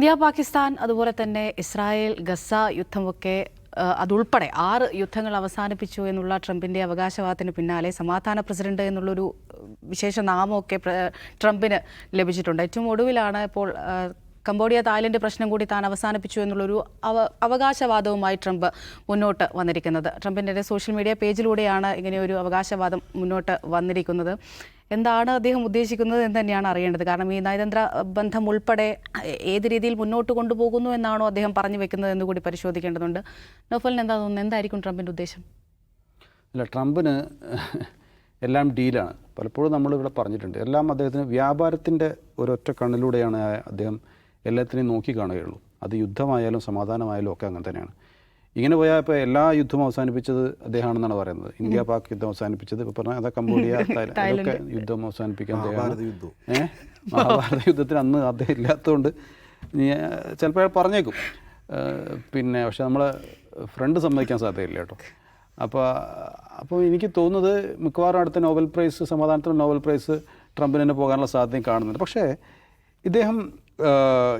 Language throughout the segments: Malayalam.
ഇന്ത്യ പാകിസ്ഥാൻ അതുപോലെ തന്നെ ഇസ്രായേൽ ഗസ യുദ്ധമൊക്കെ അതുൾപ്പെടെ ആറ് യുദ്ധങ്ങൾ അവസാനിപ്പിച്ചു എന്നുള്ള ട്രംപിന്റെ അവകാശവാദത്തിന് പിന്നാലെ സമാധാന പ്രസിഡന്റ് എന്നുള്ളൊരു വിശേഷ നാമമൊക്കെ ട്രംപിന് ലഭിച്ചിട്ടുണ്ട്. ഏറ്റവും ഒടുവിലാണ് ഇപ്പോൾ കംബോഡിയ തായ്ലൻഡ് പ്രശ്നം കൂടി താൻ അവസാനിപ്പിച്ചു എന്നുള്ളൊരു അവ അവകാശവാദവുമായി ട്രംപ് മുന്നോട്ട് വന്നിരിക്കുന്നത്. ട്രംപിന്റെ സോഷ്യൽ മീഡിയ പേജിലൂടെയാണ് ഇങ്ങനെയൊരു അവകാശവാദം മുന്നോട്ട് വന്നിരിക്കുന്നത്. എന്താണ് അദ്ദേഹം ഉദ്ദേശിക്കുന്നത് എന്ന് തന്നെയാണ് അറിയേണ്ടത്. കാരണം ഈ നയതന്ത്ര ബന്ധം ഉൾപ്പെടെ ഏത് രീതിയിൽ മുന്നോട്ട് കൊണ്ടുപോകുന്നു എന്നാണോ അദ്ദേഹം പറഞ്ഞു വെക്കുന്നത് എന്ന് കൂടി പരിശോധിക്കേണ്ടതുണ്ട്. നോഫലിന് എന്താ തോന്നുന്നത്? എന്തായിരിക്കും ട്രംപിന്റെ ഉദ്ദേശം? അല്ല ട്രംപിന് എല്ലാം ഡീലാണ്. പലപ്പോഴും നമ്മളിവിടെ പറഞ്ഞിട്ടുണ്ട്. എല്ലാം അദ്ദേഹത്തിന് വ്യാപാരത്തിന്റെ ഒരൊറ്റ കണ്ണിലൂടെയാണ് അദ്ദേഹം എല്ലാത്തിനെയും നോക്കി കാണുകയുള്ളൂ. അത് യുദ്ധമായാലും സമാധാനമായാലും ഒക്കെ അങ്ങനെ തന്നെയാണ്. ഇങ്ങനെ പോയാൽ ഇപ്പോൾ എല്ലാ യുദ്ധവും അവസാനിപ്പിച്ചത് അദ്ദേഹമാണെന്നാണ് പറയുന്നത്. ഇന്ത്യ പാക് യുദ്ധം അവസാനിപ്പിച്ചത് ഇപ്പോൾ പറഞ്ഞാൽ അതാ കംബോഡിയ അതൊക്കെ യുദ്ധം അവസാനിപ്പിക്കാൻ. ഏഹ് മഹാഭാരത യുദ്ധത്തിന് അന്ന് അദ്ദേഹം ഇല്ലാത്തതുകൊണ്ട് ചിലപ്പോൾ അയാൾ പറഞ്ഞേക്കും. പിന്നെ പക്ഷെ നമ്മൾ ഫ്രണ്ട് സമ്മതിക്കാൻ സാധ്യതയില്ല കേട്ടോ. അപ്പോൾ അപ്പോൾ എനിക്ക് തോന്നുന്നത് മിക്കവാറും അടുത്ത നോബൽ പ്രൈസ് സമാധാനത്തിന് നോബൽ പ്രൈസ് ട്രംപിന് തന്നെ പോകാനുള്ള സാധ്യതയും കാണുന്നുണ്ട്. പക്ഷേ ഇദ്ദേഹം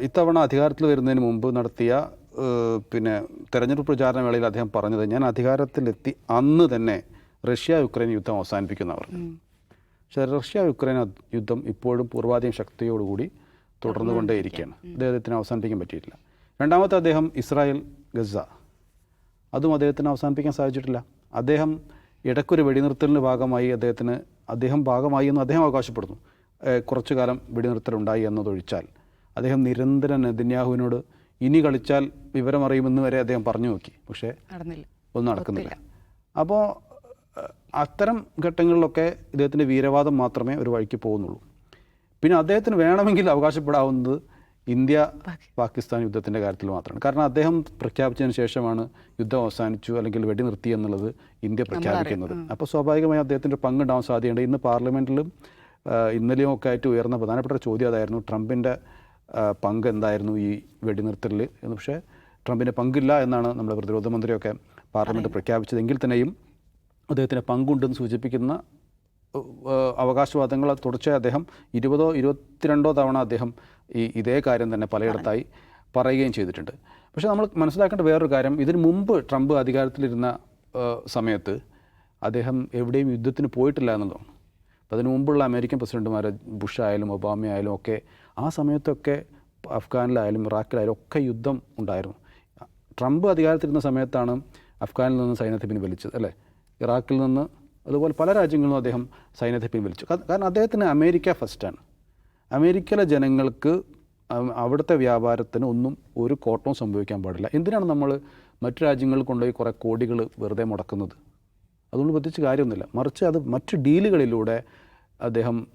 ഇത്തവണ അധികാരത്തിൽ വരുന്നതിന് മുമ്പ് നടത്തിയ പിന്നെ തെരഞ്ഞെടുപ്പ് പ്രചാരണ വേളയിൽ അദ്ദേഹം പറഞ്ഞത് ഞാൻ അധികാരത്തിലെത്തി അന്ന് തന്നെ റഷ്യ യുക്രൈൻ യുദ്ധം അവസാനിപ്പിക്കുന്നവർ. പക്ഷേ റഷ്യ യുക്രൈൻ യുദ്ധം ഇപ്പോഴും പൂർവാധികം ശക്തിയോടുകൂടി തുടർന്നുകൊണ്ടേയിരിക്കുകയാണ്. അദ്ദേഹത്തിന് അവസാനിപ്പിക്കാൻ പറ്റിയിട്ടില്ല. രണ്ടാമത്തെ അദ്ദേഹം ഇസ്രായേൽ ഗസ. അതും അദ്ദേഹത്തിന് അവസാനിപ്പിക്കാൻ സാധിച്ചിട്ടില്ല. അദ്ദേഹം ഇടയ്ക്കൊരു വെടിനിർത്തലിന്റെ ഭാഗമായി അദ്ദേഹത്തിന് അദ്ദേഹം ഭാഗമായി എന്ന് അദ്ദേഹം അവകാശപ്പെടുന്നു. കുറച്ചു കാലം വെടിനിർത്തലുണ്ടായി എന്നതൊഴിച്ചാൽ. അദ്ദേഹം നിരന്തരം നെതന്യാഹുവിനോട് ഇനി കളിച്ചാൽ വിവരമറിയുമെന്ന് വരെ അദ്ദേഹം പറഞ്ഞു നോക്കി. പക്ഷേ ഒന്നും നടക്കുന്നില്ല. അപ്പോൾ അത്തരം ഘട്ടങ്ങളിലൊക്കെ ഇദ്ദേഹത്തിന്റെ വീരവാദം മാത്രമേ ഒരു വഴിക്ക് പോകുന്നുള്ളൂ. പിന്നെ അദ്ദേഹത്തിന് വേണമെങ്കിൽ അവകാശപ്പെടാവുന്നത് ഇന്ത്യ പാകിസ്ഥാൻ യുദ്ധത്തിന്റെ കാര്യത്തിൽ മാത്രമാണ്. കാരണം അദ്ദേഹം പ്രഖ്യാപിച്ചതിന് ശേഷമാണ് യുദ്ധം അവസാനിച്ചു അല്ലെങ്കിൽ വെടി നിർത്തി എന്നുള്ളത് ഇന്ത്യ പ്രഖ്യാപിക്കുന്നത്. അപ്പോൾ സ്വാഭാവികമായി അദ്ദേഹത്തിന്റെ പങ്കുണ്ടാവാൻ സാധ്യതയുണ്ട്. ഇന്ന് പാർലമെന്റിലും ഇന്നലെയും ഒക്കെ ആയിട്ട് ഉയർന്ന പ്രധാനപ്പെട്ട ചോദ്യം അതായിരുന്നു ട്രംപിന്റെ പങ്ക് എന്തായിരുന്നു ഈ വെടിനിർത്തലിൽ എന്ന് പക്ഷേ ട്രംപിന് പങ്കില്ല എന്നാണ് നമ്മുടെ പ്രതിരോധ മന്ത്രിയൊക്കെ പാർലമെന്റ് പ്രഖ്യാപിച്ചതെങ്കിൽ തന്നെയും അദ്ദേഹത്തിന് പങ്കുണ്ടെന്ന് സൂചിപ്പിക്കുന്ന അവകാശവാദങ്ങൾ തുടർച്ചയായി അദ്ദേഹം ഇരുപതോ ഇരുപത്തിരണ്ടോ തവണ അദ്ദേഹം ഈ ഇതേ കാര്യം തന്നെ പലയിടത്തായി പറയുകയും ചെയ്തിട്ടുണ്ട്. പക്ഷേ നമ്മൾ മനസ്സിലാക്കേണ്ട വേറൊരു കാര്യം ഇതിന് മുമ്പ് ട്രംപ് അധികാരത്തിലിരുന്ന സമയത്ത് അദ്ദേഹം എവിടെയും യുദ്ധത്തിന് പോയിട്ടില്ല എന്നതാണ് അതിനു മുമ്പുള്ള അമേരിക്കൻ പ്രസിഡന്റുമാർ ബുഷ് ആയാലും ഒബാമ ആയാലും ഒക്കെ ആ സമയത്തൊക്കെ അഫ്ഗാനിലായാലും ഇറാഖിലായാലും ഒക്കെ യുദ്ധം ഉണ്ടായിരുന്നു. ട്രംപ് അധികാരത്തിരുന്ന സമയത്താണ് അഫ്ഗാനിൽ നിന്ന് സൈന്യത്തെ പിൻവലിച്ചത് അല്ലേ? ഇറാഖിൽ നിന്ന് അതുപോലെ പല രാജ്യങ്ങളിൽ നിന്നും അദ്ദേഹം സൈന്യത്തെ പിൻവലിച്ചു കാരണം അദ്ദേഹത്തിന് അമേരിക്ക ഫസ്റ്റാണ് അമേരിക്കയിലെ ജനങ്ങൾക്ക് അവ- അവിടുത്തെ വ്യാപാരത്തിന് ഒന്നും ഒരു കോട്ടവും സംഭവിക്കാൻ പാടില്ല. എന്തിനാണ് നമ്മൾ മറ്റു രാജ്യങ്ങളിൽ കൊണ്ടുപോയി കുറേ കോടികൾ വെറുതെ മുടക്കുന്നത്? അതുകൊണ്ട് പ്രത്യേകിച്ച് കാര്യമൊന്നുമില്ല. മറിച്ച് അത് മറ്റ് ഡീലുകളിലൂടെ അദ്ദേഹം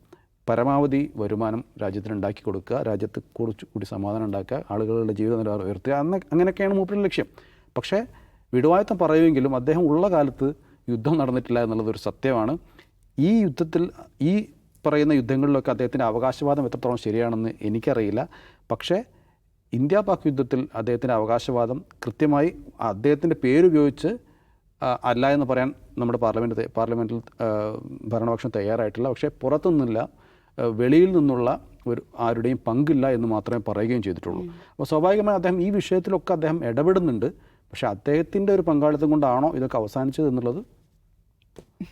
പരമാവധി വരുമാനം രാജ്യത്തിന് ഉണ്ടാക്കി കൊടുക്കുക രാജ്യത്ത് കുറച്ച് കൂടി സമാധാനം ഉണ്ടാക്കുക ആളുകളുടെ ജീവിത നിലവാരം ഉയർത്തുക അന്ന് അങ്ങനെയൊക്കെയാണ് മൂപ്പരുടെ ലക്ഷ്യം. പക്ഷേ വിടുവായത്തം പറയുമെങ്കിലും അദ്ദേഹം ഉള്ള കാലത്ത് യുദ്ധം നടന്നിട്ടില്ല എന്നുള്ളതൊരു സത്യമാണ്. ഈ യുദ്ധത്തിൽ ഈ പറയുന്ന യുദ്ധങ്ങളിലൊക്കെ അദ്ദേഹത്തിന്റെ അവകാശവാദം എത്രത്തോളം ശരിയാണെന്ന് എനിക്കറിയില്ല. പക്ഷേ ഇന്ത്യ പാക് യുദ്ധത്തിൽ അദ്ദേഹത്തിന്റെ അവകാശവാദം കൃത്യമായി അദ്ദേഹത്തിന്റെ പേരുപയോഗിച്ച് അല്ല എന്ന് പറയാൻ നമ്മുടെ പാർലമെന്റ് പാർലമെന്റിൽ ഭരണപക്ഷം തയ്യാറായിട്ടില്ല. പക്ഷേ പുറത്തുനിന്നില്ല. വെളിയിൽ നിന്നുള്ള ഒരു ആരുടെയും പങ്കില്ല എന്ന് മാത്രമേ പറയുകയും ചെയ്തിട്ടുള്ളൂ. അപ്പോൾ സ്വാഭാവികമായി അദ്ദേഹം ഈ വിഷയത്തിലൊക്കെ അദ്ദേഹം ഇടപെടുന്നുണ്ട്. പക്ഷേ അദ്ദേഹത്തിന്റെ ഒരു പങ്കാളിത്തം കൊണ്ടാണോ ഇതൊക്കെ അവസാനിച്ചത് എന്നുള്ളത്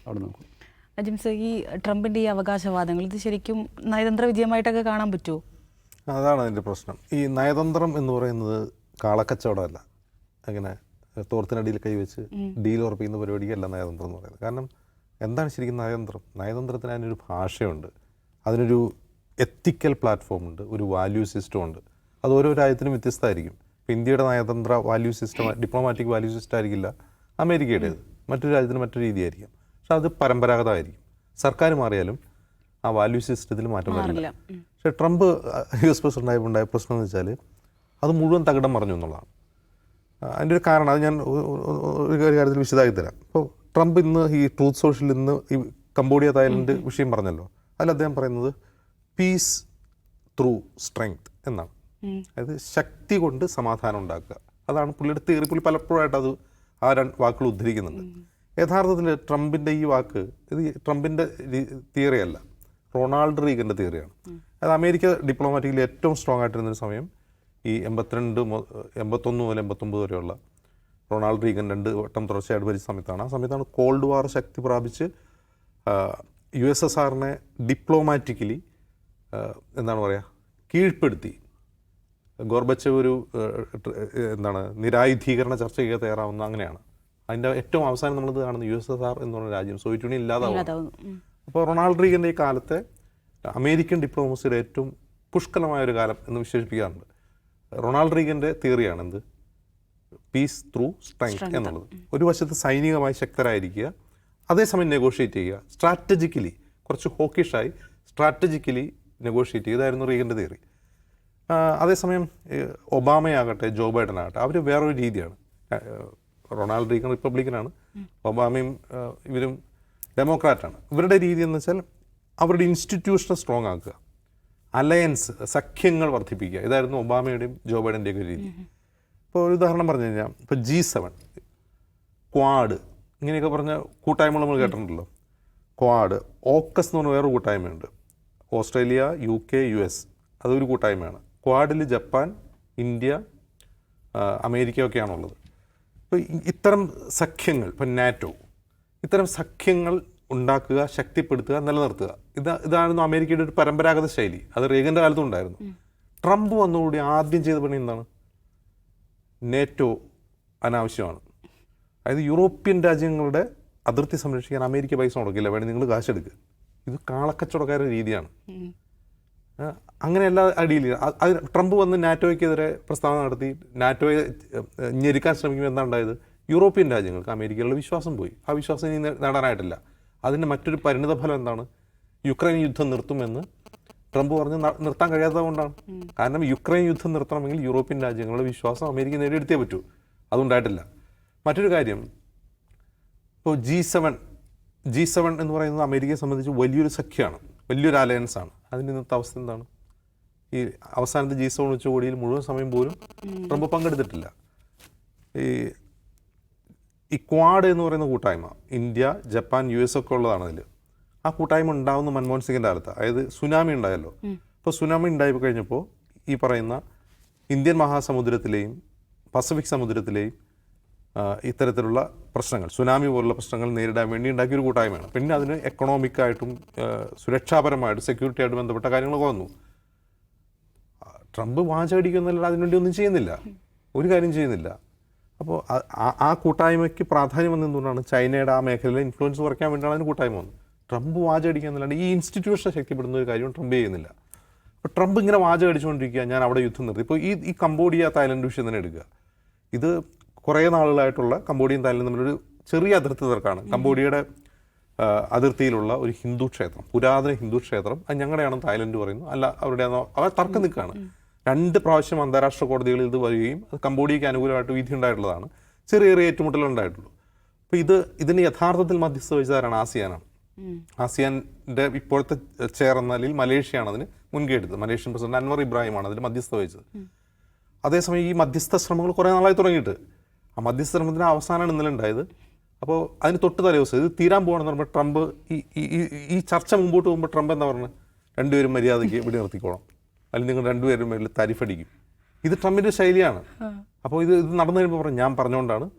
അവിടെ നോക്കും. അജിംസ് ഈ ട്രംപിന്റെ ഈ അവകാശവാദങ്ങൾ ഇത് ശരിക്കും നയതന്ത്ര വിജയമായിട്ടൊക്കെ കാണാൻ പറ്റുമോ? അതാണ് അതിന്റെ പ്രശ്നം. ഈ നയതന്ത്രം എന്ന് പറയുന്നത് കാളക്കച്ചവടമല്ല. അങ്ങനെ തോർത്തിനടിയിൽ കൈവച്ച് ഡീൽ ഉറപ്പിക്കുന്ന പരിപാടിക്കല്ല നയതന്ത്രം എന്ന് പറയുന്നത്. കാരണം എന്താണ് ശരിക്കും നയതന്ത്രം? നയതന്ത്രത്തിന് അതിനൊരു ഭാഷയുണ്ട്. അതിനൊരു എത്തിക്കൽ പ്ലാറ്റ്ഫോം ഉണ്ട് ഒരു വാല്യൂ സിസ്റ്റം ഉണ്ട്. അത് ഓരോ രാജ്യത്തിനും വ്യത്യസ്തമായിരിക്കും. ഇപ്പോൾ ഇന്ത്യയുടെ നയതന്ത്ര value system diplomatic value system ആയിരിക്കില്ല അമേരിക്കയുടേത്. മറ്റൊരു രാജ്യത്തിന് മറ്റൊരു രീതിയായിരിക്കും. പക്ഷെ അത് പരമ്പരാഗതമായിരിക്കും. സർക്കാർ മാറിയാലും ആ വാല്യൂ സിസ്റ്റത്തിൽ മാറ്റം വരില്ല. പക്ഷേ ട്രംപ് യു എസ് പ്രസിഡന്റ് ആയപ്പോൾ ഉണ്ടായ പ്രശ്നം എന്ന് വെച്ചാൽ അത് മുഴുവൻ തകിടം പറഞ്ഞു എന്നുള്ളതാണ്. അതിന്റെ ഒരു കാരണം അത് ഞാൻ ഒരു കാര്യത്തിൽ വിശദമാക്കി തരാം. ഇപ്പോൾ ട്രംപ് ഇന്ന് ഈ ട്രൂത്ത് സോഷ്യൽ ഇന്ന് ഈ കംബോഡിയ തായ്ലൻഡ് വിഷയം പറഞ്ഞല്ലോ. അതിൽ അദ്ദേഹം പറയുന്നത് പീസ് ത്രൂ സ്ട്രെങ്ത് എന്നാണ്. അതായത് ശക്തി കൊണ്ട് സമാധാനം ഉണ്ടാക്കുക. അതാണ് പുള്ളിയുടെ തിയറി പുള്ളി പലപ്പോഴായിട്ട് അത് ആ രണ്ട് വാക്കുകൾ ഉദ്ധരിക്കുന്നുണ്ട്. യഥാർത്ഥത്തിൽ ട്രംപിന്റെ ഈ വാക്ക് ഇത് ട്രംപിന്റെ തിയറി അല്ല. റൊണാൾഡ് റീഗന്റെ തിയറിയാണ് അത് അമേരിക്ക ഡിപ്ലോമാറ്റിക്കലി ഏറ്റവും സ്ട്രോങ് ആയിട്ടിരുന്നൊരു സമയം ഈ എൺപത്തിരണ്ട് എൺപത്തൊന്ന് മുതൽ എൺപത്തൊമ്പത് വരെയുള്ള റൊണാൾഡ് റീഗൻ രണ്ട് വട്ടം തുടർച്ചയായിട്ട് ഭരിച്ച സമയത്താണ്. ആ സമയത്താണ് കോൾഡ് വാർ ശക്തി പ്രാപിച്ച് യു എസ് എസ് ആറിനെ ഡിപ്ലോമാറ്റിക്കലി എന്താണ് പറയുക കീഴ്പ്പെടുത്തി. ഗോർബച്ചവ് ഒരു എന്താണ് നിരായുധീകരണ ചർച്ചയ്ക്ക് തയ്യാറാവുന്ന അങ്ങനെയാണ്. അതിന്റെ ഏറ്റവും അവസാനം നമ്മളിത് കാണുന്നത് യു എസ് എസ് ആർ എന്ന് പറയുന്ന രാജ്യം സോവിയറ്റ് യൂണിയൻ ഇല്ലാതാവും. അപ്പോൾ റൊണാൾഡ് റീഗന്റെ ഈ കാലത്തെ അമേരിക്കൻ ഡിപ്ലോമസിയുടെ ഏറ്റവും പുഷ്കലമായ ഒരു കാലം എന്ന് വിശേഷിപ്പിക്കാറുണ്ട്. റൊണാൾഡ് റീഗന്റെ തിയറിയാണ് എന്ത് പീസ് ത്രൂ സ്ട്രെങ്ത് എന്നുള്ളത്. ഒരു വശത്ത് സൈനികമായി ശക്തരായിരിക്കുക അതേസമയം നെഗോഷിയേറ്റ് ചെയ്യുക. സ്ട്രാറ്റജിക്കലി കുറച്ച് ഹോക്കിഷായി സ്ട്രാറ്റജിക്കലി നെഗോഷിയേറ്റ് ചെയ്തായിരുന്നു റീഗന്റെ തിയറി അതേസമയം ഒബാമയാകട്ടെ ജോ ബൈഡൻ ആകട്ടെ അവർ വേറൊരു രീതിയാണ്. Ronald Reagan റിപ്പബ്ലിക്കനാണ്. ഒബാമയും ഇവരും ഡെമോക്രാറ്റാണ്. ഇവരുടെ രീതി എന്ന് വെച്ചാൽ അവരുടെ ഇൻസ്റ്റിറ്റ്യൂഷനെ സ്ട്രോങ് ആക്കുക. അലയൻസ് സഖ്യങ്ങൾ വർദ്ധിപ്പിക്കുക. ഇതായിരുന്നു ഒബാമയുടെയും ജോ ബൈഡന്റെയും ഒക്കെ രീതി ഇപ്പോൾ ഒരു ഉദാഹരണം പറഞ്ഞു കഴിഞ്ഞാൽ ഇപ്പോൾ ജി സെവൻ ക്വാഡ് ഇങ്ങനെയൊക്കെ പറഞ്ഞ കൂട്ടായ്മകൾ നമ്മൾ കേട്ടിട്ടുണ്ടല്ലോ. ക്വാഡ് ഓക്കസ് എന്ന് പറഞ്ഞ വേറെ കൂട്ടായ്മയുണ്ട്. Australia U K U S. അതൊരു കൂട്ടായ്മയാണ്. ക്വാഡിൽ ജപ്പാൻ ഇന്ത്യ അമേരിക്ക ഒക്കെയാണുള്ളത് ഇപ്പോൾ ഇത്തരം സഖ്യങ്ങൾ ഇപ്പം നാറ്റോ ഇത്തരം സഖ്യങ്ങൾ ഉണ്ടാക്കുക ശക്തിപ്പെടുത്തുക നിലനിർത്തുക. ഇത് ഇതായിരുന്നു അമേരിക്കയുടെ ഒരു പരമ്പരാഗത ശൈലി. അത് റീഗന്റെ കാലത്തും ഉണ്ടായിരുന്നു. ട്രംപ് വന്നുകൂടി ആദ്യം ചെയ്ത പണി എന്താണ്? നേറ്റോ അനാവശ്യമാണ്. അതായത് യൂറോപ്യൻ രാജ്യങ്ങളുടെ അതിർത്തി സംരക്ഷിക്കാൻ അമേരിക്ക പൈസ മുടക്കില്ല വേണേൽ നിങ്ങൾ കാശെടുക്കുക ഇത് കാളക്കച്ചവടക്കാരുടെ രീതിയാണ്. അങ്ങനെയല്ല അടിയിൽ അത് ട്രംപ് വന്ന് നാറ്റോയ്ക്കെതിരെ പ്രസ്താവന നടത്തി നാറ്റോയെ ഞെരുക്കാൻ ശ്രമിക്കുമ്പോൾ എന്താ ഉണ്ടായത്? യൂറോപ്യൻ രാജ്യങ്ങൾക്ക് അമേരിക്കയിലുള്ള വിശ്വാസം പോയി. ആ വിശ്വാസം ഇനി നേടാനായിട്ടില്ല. അതിന്റെ മറ്റൊരു പരിണിത ഫലം എന്താണ്? യുക്രൈൻ യുദ്ധം നിർത്തുമെന്ന് ട്രംപ് പറഞ്ഞ് നിർത്താൻ കഴിയാത്തത് കൊണ്ടാണ്. കാരണം യുക്രൈൻ യുദ്ധം നിർത്തണമെങ്കിൽ യൂറോപ്യൻ രാജ്യങ്ങളുടെ വിശ്വാസം അമേരിക്ക നേടിയെടുത്തേ പറ്റൂ. അതുണ്ടായിട്ടില്ല. മറ്റൊരു കാര്യം. ഇപ്പോൾ ജി സെവൻ ജി സെവൻ എന്ന് പറയുന്നത് അമേരിക്കയെ സംബന്ധിച്ച് വലിയൊരു സഖ്യമാണ്. വലിയൊരു അലയൻസ് ആണ്. അതിന്റെ ഇന്നത്തെ അവസ്ഥ എന്താണ്? ഈ അവസാനത്തെ ജി സെവൻ ഉച്ചകോടിയിൽ മുഴുവൻ സമയം പോലും ട്രംപ് പങ്കെടുത്തിട്ടില്ല. ഈ ഈ ക്വാഡ് എന്ന് പറയുന്ന കൂട്ടായ്മ ഇന്ത്യ ജപ്പാൻ യു എസ് ഒക്കെ ഉള്ളതാണ് അതിൽ ആ കൂട്ടായ്മ ഉണ്ടാവുന്ന മൻമോഹൻ സിംഗിന്റെ കാലത്ത്. അതായത് സുനാമി ഉണ്ടായല്ലോ. അപ്പോൾ സുനാമി ഉണ്ടായി കഴിഞ്ഞപ്പോൾ ഈ പറയുന്ന ഇന്ത്യൻ മഹാസമുദ്രത്തിലെയും പസഫിക് സമുദ്രത്തിലെയും ഇത്തരത്തിലുള്ള പ്രശ്നങ്ങൾ സുനാമി പോലുള്ള പ്രശ്നങ്ങൾ നേരിടാൻ വേണ്ടി ഉണ്ടാക്കിയ ഒരു കൂട്ടായ്മയാണ്. പിന്നെ അതിന് എക്കണോമിക്കായിട്ടും സുരക്ഷാപരമായിട്ടും സെക്യൂരിറ്റി ആയിട്ട് ബന്ധപ്പെട്ട കാര്യങ്ങളൊക്കെ വന്നു. ട്രംപ് വാചകടിക്കുന്നല്ലാതെ അതിനുവേണ്ടി ഒന്നും ചെയ്യുന്നില്ല. ഒരു കാര്യം ചെയ്യുന്നില്ല. അപ്പോൾ ആ- കൂട്ടായ്മയ്ക്ക് പ്രാധാന്യം വന്നതുകൊണ്ടാണ് ചൈനയുടെ ആ മേഖലയിലെ ഇൻഫ്ലുവൻസ് കുറയ്ക്കാൻ വേണ്ടിയാണ് അതിന് കൂട്ടായ്മ വന്നത്. ട്രംപ് വാചകടിക്കാന്നല്ലാണ്ട് ഈ ഇൻസ്റ്റിറ്റ്യൂഷനെ ശക്തിപ്പെടുന്ന ഒരു കാര്യവും ട്രംപ് ചെയ്യുന്നില്ല. അപ്പോൾ ട്രംപ് ഇങ്ങനെ വാചടിച്ചുകൊണ്ടിരിക്കുക ഞാൻ അവിടെ യുദ്ധം നിർത്തി. ഇപ്പോൾ ഈ ഈ കംബോഡിയ തായ്ലൻഡ് വിഷയം തന്നെ എടുക്കുക. ഇത് കുറേ നാളുകളായിട്ടുള്ള കംബോഡിയയും തായ്ലൻഡും തമ്മിലൊരു ചെറിയ അതിർത്തി തർക്കമാണ് കംബോഡിയയുടെ അതിർത്തിയിലുള്ള ഒരു ഹിന്ദു ക്ഷേത്രം പുരാതന ഹിന്ദു ക്ഷേത്രം. അത് ഞങ്ങളുടെയാണെന്ന് തായ്ലൻഡ് പറയുന്നു. അല്ല അവരുടെ അവർ തർക്കം നിൽക്കുകയാണ്. രണ്ട് പ്രാവശ്യം അന്താരാഷ്ട്ര കോടതികളിൽ ഇത് വരികയും അത് കംബോഡിയയ്ക്ക് അനുകൂലമായിട്ട് വിധി ഉണ്ടായിട്ടുള്ളതാണ്. ചെറിയ ചെറിയ ഏറ്റുമുട്ടലുകൾ ഉണ്ടായിട്ടുള്ളൂ. അപ്പോൾ ഇത് ഇതിന് യഥാർത്ഥത്തിൽ മധ്യസ്ഥ വഹിച്ചതാരാണ്? ആസിയാനാണ്. ആസിയാന്റെ ഇപ്പോഴത്തെ ചെയർ എന്ന നിലയിൽ മലേഷ്യയാണ് അതിന് മുൻകൈ എടുത്തത് മലേഷ്യൻ പ്രസിഡന്റ് അൻവർ ഇബ്രാഹിമാണ് അതിൽ മധ്യസ്ഥ വഹിച്ചത്. അതേസമയം ഈ മധ്യസ്ഥ ശ്രമങ്ങൾ കുറേ നാളായി തുടങ്ങിയിട്ട്. ആ മധ്യസ്ഥ ശ്രമത്തിന് അവസാനമാണ് ഇന്നലെ ഉണ്ടായത്. അപ്പോൾ അതിന് തൊട്ട് തലേ ദിവസം ഇത് തീരാൻ പോകണമെന്ന് പറയുമ്പോൾ ട്രംപ് ഈ ഈ- ചർച്ച മുമ്പോട്ട് പോകുമ്പോൾ ട്രംപ് എന്താ പറഞ്ഞത് രണ്ടുപേരും മര്യാദയ്ക്ക് ഇവിടെ നിർത്തിക്കോളാം. അല്ലെങ്കിൽ നിങ്ങൾ രണ്ടുപേരും മേളിൽ തരിഫടിക്കും ഇത് ട്രംപിന്റെ ശൈലിയാണ്. അപ്പോൾ ഇത് ഇത് നടന്നു കഴിയുമ്പോൾ പറഞ്ഞു ഞാൻ പറഞ്ഞുകൊണ്ടാണ്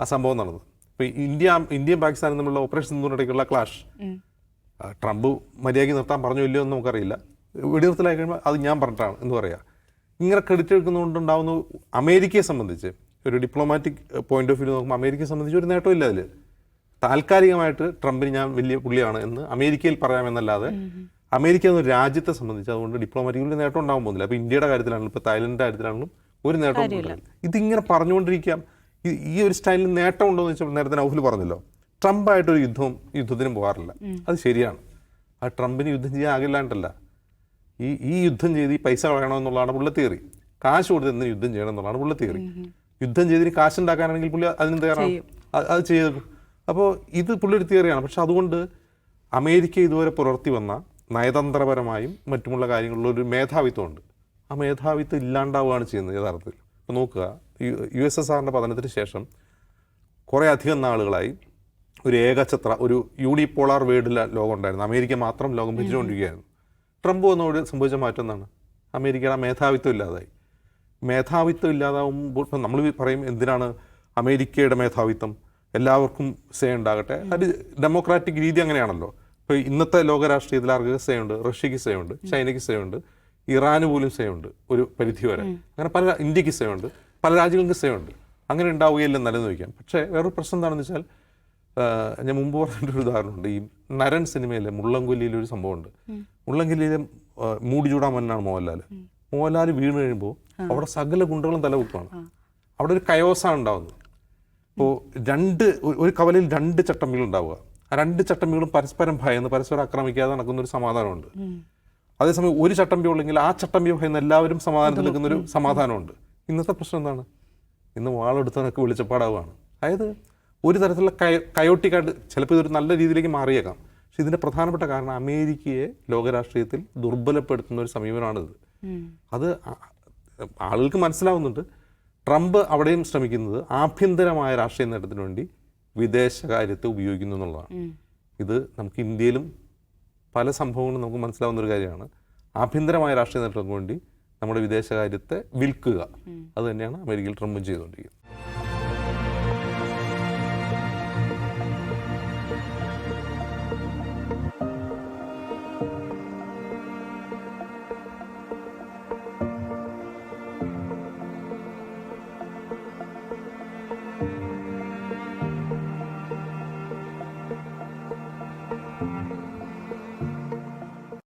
ആ സംഭവം നടന്നത്. ഇപ്പോൾ ഇന്ത്യ ഇന്ത്യയും പാകിസ്ഥാനും തമ്മിലുള്ള ഓപ്പറേഷൻ സിന്ധുവിനിടയ്ക്കുള്ള ക്ലാഷ്. ട്രംപ് മര്യാദയ്ക്ക് നിർത്താൻ പറഞ്ഞു ഇല്ലയോ എന്ന് നമുക്കറിയില്ല. വെടിനിർത്തലായി കഴിയുമ്പോൾ അത് ഞാൻ പറഞ്ഞിട്ടാണ് എന്ന് പറയാം. ഇങ്ങനെ ക്രെഡിറ്റ് എടുക്കുന്നതുകൊണ്ടുണ്ടാവുന്ന അമേരിക്കയെ സംബന്ധിച്ച് ഒരു ഡിപ്ലോമാറ്റിക് പോയിന്റ് ഓഫ് വ്യൂ നോക്കുമ്പോൾ അമേരിക്കയെ സംബന്ധിച്ച് ഒരു നേട്ടമില്ല അതിൽ താൽക്കാലികമായിട്ട് ട്രംപിന് ഞാൻ വലിയ പുള്ളിയാണ് എന്ന് അമേരിക്കയിൽ പറയാമെന്നല്ലാതെ അമേരിക്ക എന്ന രാജ്യത്തെ സംബന്ധിച്ച് അതുകൊണ്ട് ഡിപ്ലോമാറ്റിക് ഒരു നേട്ടം ഉണ്ടാകാൻ പോകുന്നില്ല. അപ്പോൾ ഇന്ത്യയുടെ കാര്യത്തിലാണെങ്കിലും ഇപ്പോൾ തായ്ലൻഡിന്റെ കാര്യത്തിലാണെങ്കിലും ഒരു നേട്ടം ഉണ്ടാവില്ല. ഇതിങ്ങനെ പറഞ്ഞുകൊണ്ടിരിക്കാം. ഈ- ഈ ഒരു സ്റ്റൈലിൽ നേട്ടം ഉണ്ടോ എന്ന് വെച്ചാൽ നേരത്തെ നൗഫിൽ പറഞ്ഞല്ലോ. ട്രംപായിട്ടൊരു യുദ്ധവും യുദ്ധത്തിനും പോകാറില്ല. അത് ശരിയാണ്. ആ ട്രംപിന് യുദ്ധം ചെയ്യാൻ ആകില്ലാണ്ടല്ല. ഈ ഈ യുദ്ധം ചെയ്ത് ഈ പൈസ കളയണമെന്നുള്ളതാണ് പുള്ള തിയറി. കാശ് കൊടുത്ത് എന്തിനു യുദ്ധം ചെയ്യണം എന്നുള്ളതാണ് പുള്ള തിയറി. യുദ്ധം ചെയ്തിന് കാശ് ഉണ്ടാക്കാനാണെങ്കിൽ പുള്ളി അതിന് തയ്യാറാണ് അത് ചെയ്തു. അപ്പോൾ ഇത് പുള്ളി ഒരു തിയറിയാണ്. പക്ഷെ അതുകൊണ്ട് അമേരിക്ക ഇതുവരെ പുലർത്തി വന്ന നയതന്ത്രപരമായും മറ്റുമുള്ള കാര്യങ്ങളിലും ഒരു മേധാവിത്വമുണ്ട്. ആ മേധാവിത്വം ഇല്ലാണ്ടാവുകയാണ് ചെയ്യുന്നത് യഥാർത്ഥത്തിൽ. ഇപ്പോൾ നോക്കുക യു- യു എസ് എസ് ആറിന്റെ പതനത്തിന് ശേഷം കുറേ അധികം നാളുകളായി ഒരു ഏകഛത്ര ഒരു യൂണിപോളാർ വേൾഡിൽ ലോകം ഉണ്ടായിരുന്നു. അമേരിക്ക മാത്രം ലോകം ഭരിച്ചുകൊണ്ടിരിക്കുകയായിരുന്നു. ട്രംപ് വന്നോട് സംഭവിച്ച മാറ്റം എന്താണ്? അമേരിക്കയുടെ ആ മേധാവിത്വം ഇല്ലാതായി. മേധാവിത്വം ഇല്ലാതാവുമ്പോൾ ഇപ്പം നമ്മൾ പറയും എന്തിനാണ് അമേരിക്കയുടെ മേധാവിത്വം? എല്ലാവർക്കും സേ ഉണ്ടാകട്ടെ. അത് ഡെമോക്രാറ്റിക് രീതി അങ്ങനെയാണല്ലോ. ഇപ്പോൾ ഇന്നത്തെ ലോകരാഷ്ട്രീയത്തിൽ ആർക്ക് സേ ഉണ്ട്? റഷ്യക്ക് സേ ഉണ്ട് ചൈനയ്ക്ക് സേ ഉണ്ട് ഇറാന് പോലും സേ ഉണ്ട് ഒരു പരിധി വരെ. അങ്ങനെ പല ഇന്ത്യയ്ക്ക് സേ ഉണ്ട് പല രാജ്യങ്ങൾക്ക് സേ ഉണ്ട്. അങ്ങനെ ഉണ്ടാവുകയില്ലെന്ന് നിലനിൽക്കാൻ പക്ഷേ വേറൊരു പ്രശ്നം എന്താണെന്ന് വെച്ചാൽ ഞാൻ മുമ്പ് പറഞ്ഞിട്ടൊരു ഉദാഹരണമുണ്ട് ഈ നരൻ സിനിമയിലെ മുള്ളംകൊല്ലിയിലെ ഒരു സംഭവമുണ്ട് മുള്ളംകൊല്ലിയിലെ മൂടി ചൂടാമന്നാണ് മോഹൻലാൽ മോഹൻലാൽ വീണ് കഴിയുമ്പോൾ അവിടെ സകല ഗുണ്ടകളും തലവെക്കുവാണ് അവിടെ ഒരു കയോസാണ് ഉണ്ടാവുന്നത്. ഇപ്പോൾ രണ്ട് ഒരു- ഒരു കവലയിൽ രണ്ട് ചട്ടമ്പികൾ ഉണ്ടാവുക. ആ രണ്ട് ചട്ടമ്പികളും പരസ്പരം ഭയന്ന് പരസ്പരം ആക്രമിക്കാതെ നടക്കുന്ന ഒരു സമാധാനമുണ്ട് അതേസമയം ഒരു ചട്ടമ്പി ഉള്ളെങ്കിൽ ആ ചട്ടമ്പി ഭയന്ന് എല്ലാവരും സമാധാനത്തിൽ നിൽക്കുന്ന ഒരു സമാധാനമുണ്ട്. ഇന്നത്തെ പ്രശ്നം എന്താണ്? ഇന്ന് വാളെടുത്തവനൊക്കെ വെളിച്ചപ്പാടാവുകയാണ്. അതായത് ഒരു തരത്തിലുള്ള കയ കയോട്ടിക്കായിട്ട് ചിലപ്പോൾ ഇതൊരു നല്ല രീതിയിലേക്ക് മാറിയേക്കാം. പക്ഷെ ഇതിന്റെ പ്രധാനപ്പെട്ട കാരണം അമേരിക്കയെ ലോകരാഷ്ട്രീയത്തിൽ ദുർബലപ്പെടുത്തുന്ന ഒരു സമീപനമാണിത്. അത് ആളുകൾക്ക് മനസ്സിലാവുന്നുണ്ട്. ട്രംപ് അവിടെയും ശ്രമിക്കുന്നത് ആഭ്യന്തരമായ രാഷ്ട്രീയ നേട്ടത്തിന് വേണ്ടി വിദേശകാര്യത്തെ ഉപയോഗിക്കുന്നു എന്നുള്ളതാണ്. ഇത് നമുക്ക് ഇന്ത്യയിലും പല സംഭവങ്ങളും നമുക്ക് മനസ്സിലാവുന്ന ഒരു കാര്യമാണ്. ആഭ്യന്തരമായ രാഷ്ട്രീയ നേട്ടങ്ങൾക്ക് വേണ്ടി നമ്മുടെ വിദേശകാര്യത്തെ വിൽക്കുക. അത് തന്നെയാണ് അമേരിക്കയിൽ ട്രംപും ചെയ്തുകൊണ്ടിരിക്കുന്നത്.